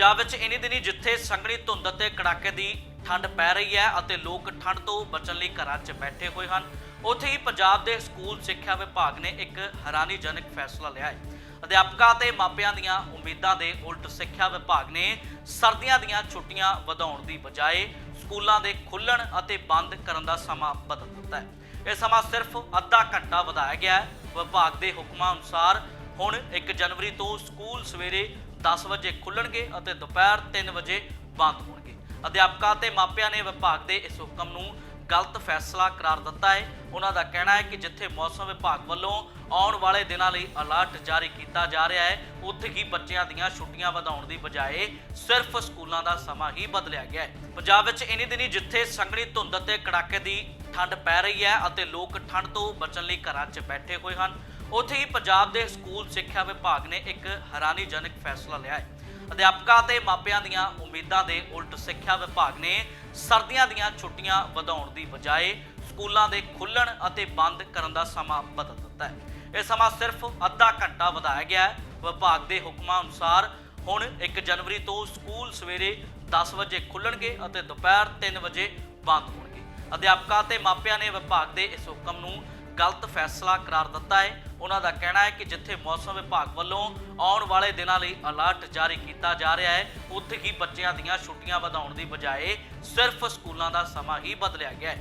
ਪੰਜਾਬ ਵਿੱਚ ਇਨੀ ਦਿਨੀ ਜਿੱਥੇ ਸੰਘਣੀ ਧੁੰਦ ਅਤੇ ਕੜਾਕੇ ਦੀ ਠੰਡ ਪੈ ਰਹੀ ਹੈ ਅਤੇ ਲੋਕ ਠੰਡ ਤੋਂ ਬਚਣ ਲਈ ਘਰਾਂ 'ਚ ਬੈਠੇ ਹੋਏ ਹਨ, ਉੱਥੇ ਹੀ ਪੰਜਾਬ ਦੇ ਸਕੂਲ, ਸਿੱਖਿਆ ਵਿਭਾਗ ਨੇ ਇੱਕ ਹੈਰਾਨੀਜਨਕ ਫੈਸਲਾ ਲਿਆ ਹੈ। ਅਧਿਆਪਕਾਂ ਤੇ ਮਾਪਿਆਂ ਦੀਆਂ ਉਮੀਦਾਂ ਦੇ ਉਲਟ ਸਿੱਖਿਆ ਵਿਭਾਗ ਨੇ ਸਰਦੀਆਂ ਦੀਆਂ ਛੁੱਟੀਆਂ ਵਧਾਉਣ ਦੀ ਬਜਾਏ ਸਕੂਲਾਂ ਦੇ ਖੁੱਲਣ ਅਤੇ ਬੰਦ ਕਰਨ ਦਾ ਸਮਾਂ ਬਦਲ ਦਿੱਤਾ ਹੈ। ਇਹ ਸਮਾਂ ਸਿਰਫ ਅੱਧਾ ਘੰਟਾ ਵਧਾਇਆ ਗਿਆ ਹੈ। ਵਿਭਾਗ ਦੇ ਹੁਕਮਾਂ ਅਨੁਸਾਰ ਹੁਣ 1 ਜਨਵਰੀ ਤੋਂ ਸਕੂਲ ਸਵੇਰੇ 10 ਵਜੇ ਖੁੱਲਣਗੇ ਅਤੇ ਦੁਪਹਿਰ 3 ਵਜੇ ਬੰਦ ਹੋਣਗੇ। ਅਧਿਆਪਕਾਂ ਤੇ ਮਾਪਿਆਂ ਨੇ ਵਿਭਾਗ ਦੇ ਇਸ ਹੁਕਮ ਨੂੰ ਗਲਤ ਫੈਸਲਾ ਕਰਾਰ ਦਿੱਤਾ ਹੈ। ਉਹਨਾਂ ਦਾ ਕਹਿਣਾ ਹੈ ਕਿ ਜਿੱਥੇ ਮੌਸਮ ਵਿਭਾਗ ਵੱਲੋਂ ਆਉਣ ਵਾਲੇ ਦਿਨਾਂ ਲਈ ਅਲਰਟ ਜਾਰੀ ਕੀਤਾ ਜਾ ਰਿਹਾ ਹੈ, ਉੱਥੇ ਹੀ ਬੱਚਿਆਂ ਦੀਆਂ ਛੁੱਟੀਆਂ ਵਧਾਉਣ ਦੀ ਬਜਾਏ ਸਿਰਫ ਸਕੂਲਾਂ ਦਾ ਸਮਾਂ ਹੀ ਬਦਲਿਆ ਗਿਆ ਹੈ। ਪੰਜਾਬ ਵਿੱਚ ਇਨੀ ਦਿਨੀ ਜਿੱਥੇ ਸੰਘਣੀ ਧੁੰਦ ਅਤੇ ਕੜਾਕੇ ਦੀ ਠੰਡ ਪੈ ਰਹੀ ਹੈ ਅਤੇ ਲੋਕ ਠੰਡ ਤੋਂ ਬਚਣ ਲਈ ਘਰਾਂ 'ਚ ਬੈਠੇ ਹੋਏ ਹਨ ਉੱਥੇ ਹੀ ਪੰਜਾਬ ਦੇ ਸਕੂਲ ਸਿੱਖਿਆ ਵਿਭਾਗ ਨੇ ਇੱਕ ਹੈਰਾਨੀਜਨਕ ਫੈਸਲਾ ਲਿਆ ਹੈ। ਅਧਿਆਪਕਾਂ ਤੇ ਮਾਪਿਆਂ ਦੀਆਂ ਉਮੀਦਾਂ ਦੇ ਉਲਟ ਸਿੱਖਿਆ ਵਿਭਾਗ ਨੇ ਸਰਦੀਆਂ ਦੀਆਂ ਛੁੱਟੀਆਂ ਵਧਾਉਣ ਦੀ ਬਜਾਏ ਸਕੂਲਾਂ ਦੇ ਖੁੱਲਣ ਅਤੇ ਬੰਦ ਕਰਨ ਦਾ ਸਮਾਂ ਬਦਲ ਦਿੱਤਾ ਹੈ। ਇਹ ਸਮਾਂ ਸਿਰਫ ਅੱਧਾ ਘੰਟਾ ਵਧਾਇਆ ਗਿਆ ਹੈ। ਵਿਭਾਗ ਦੇ ਹੁਕਮਾਂ ਅਨੁਸਾਰ ਹੁਣ 1 ਜਨਵਰੀ ਤੋਂ ਸਕੂਲ ਸਵੇਰੇ 10 ਵਜੇ ਖੁੱਲਣਗੇ ਅਤੇ ਦੁਪਹਿਰ 3 ਵਜੇ ਬੰਦ ਹੋਣਗੇ। ਅਧਿਆਪਕਾਂ ਤੇ ਮਾਪਿਆਂ ਨੇ ਵਿਭਾਗ ਦੇ ਇਸ ਹੁਕਮ ਨੂੰ ਗਲਤ ਫੈਸਲਾ ਕਰਾਰ ਦਿੱਤਾ ਹੈ। ਉਹਨਾਂ ਦਾ ਕਹਿਣਾ ਹੈ ਕਿ ਜਿੱਥੇ ਮੌਸਮ ਵਿਭਾਗ ਵੱਲੋਂ ਆਉਣ ਵਾਲੇ ਦਿਨਾਂ ਲਈ ਅਲਰਟ ਜਾਰੀ ਕੀਤਾ ਜਾ ਰਿਹਾ ਹੈ, ਉੱਥੇ ਹੀ ਬੱਚਿਆਂ ਦੀਆਂ ਛੁੱਟੀਆਂ ਵਧਾਉਣ ਦੀ ਬਜਾਏ ਸਿਰਫ ਸਕੂਲਾਂ ਦਾ ਸਮਾਂ ਹੀ ਬਦਲਿਆ ਗਿਆ ਹੈ।